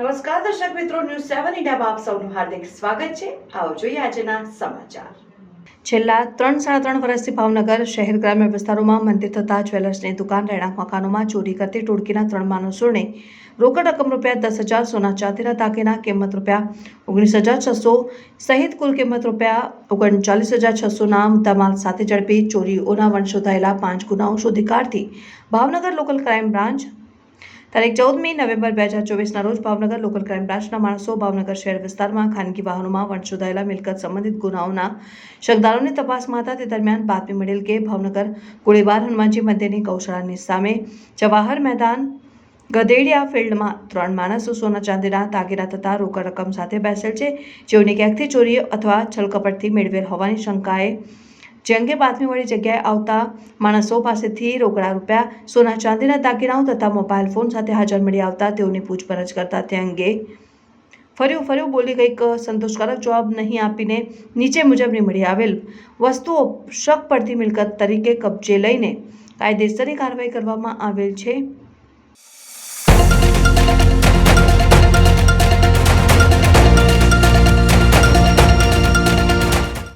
દર્શક મિત્રો, ન્યૂઝ સેવન ઇન્ડિયામાં આપ સૌનું હાર્દિક સ્વાગત છે. આવો જોઈએ આજના સમાચાર. છેલ્લા ત્રણ, સાડા ત્રણ વર્ષથી ભાવનગર શહેર ગ્રામ્ય વિસ્તારોમાં મંદિર થતા જ્વેલર્સની દુકાન, રહેણાંક મકાનોમાં ચોરી કરતી ટોળકીના ત્રણ માણસોને રોકડ રકમ રૂપિયા દસ હજાર, સોના ચાંદીના દાગીના કિંમત રૂપિયા ઓગણીસ હજાર, છસો સહિત કુલ કિંમત રૂપિયા ઓગણચાલીસ હજાર છસોના મુદ્દામાલ સાથે ઝડપી ચોરીઓના વંશોધાયેલા પાંચ ગુનાઓ શોધી કાઢતી ભાવનગર લોકલ ક્રાઇમ બ્રાન્ચ તારીખ ચૌદમી નવેમ્બર બે હજાર ચોવીસના રોજ ભાવનગર લોકલ ક્રાઇમ બ્રાન્ચના માણસો ભાવનગર શહેર વિસ્તારમાં ખાનગી વાહનોમાં વંશ મિલકત સંબંધિત ગુનાઓના શકદારોની તપાસમાં હતા તે દરમિયાન બાતમી મળેલ કે ભાવનગર ગોળીબાર હનુમાનજી મંદિરની ગૌશાળાની સામે જવાહર મેદાન ગધેડિયા ફિલ્ડમાં ત્રણ માણસો સોના ચાંદીના તાગીરા તથા રોકડ રકમ સાથે બેસેલ છે. જેઓની ક્યાંકથી ચોરી અથવા છલકપટથી મેળવેલ હોવાની શંકાએ જે અંગે બાતમી જગ્યાએ આવતા માણસો પાસેથી રોકડા રૂપિયા, સોના ચાંદીના દાગીનાઓ તથા મોબાઈલ ફોન સાથે હાજર મળી આવતા તેઓની પૂછપરછ કરતા તે અંગે ફર્યું ફર્યું બોલી કંઈક સંતોષકારક જવાબ નહીં આપીને નીચે મુજબની મળી આવેલ વસ્તુઓ શક પડતી મિલકત તરીકે કબજે લઈને કાયદેસરની કાર્યવાહી કરવામાં આવેલ છે.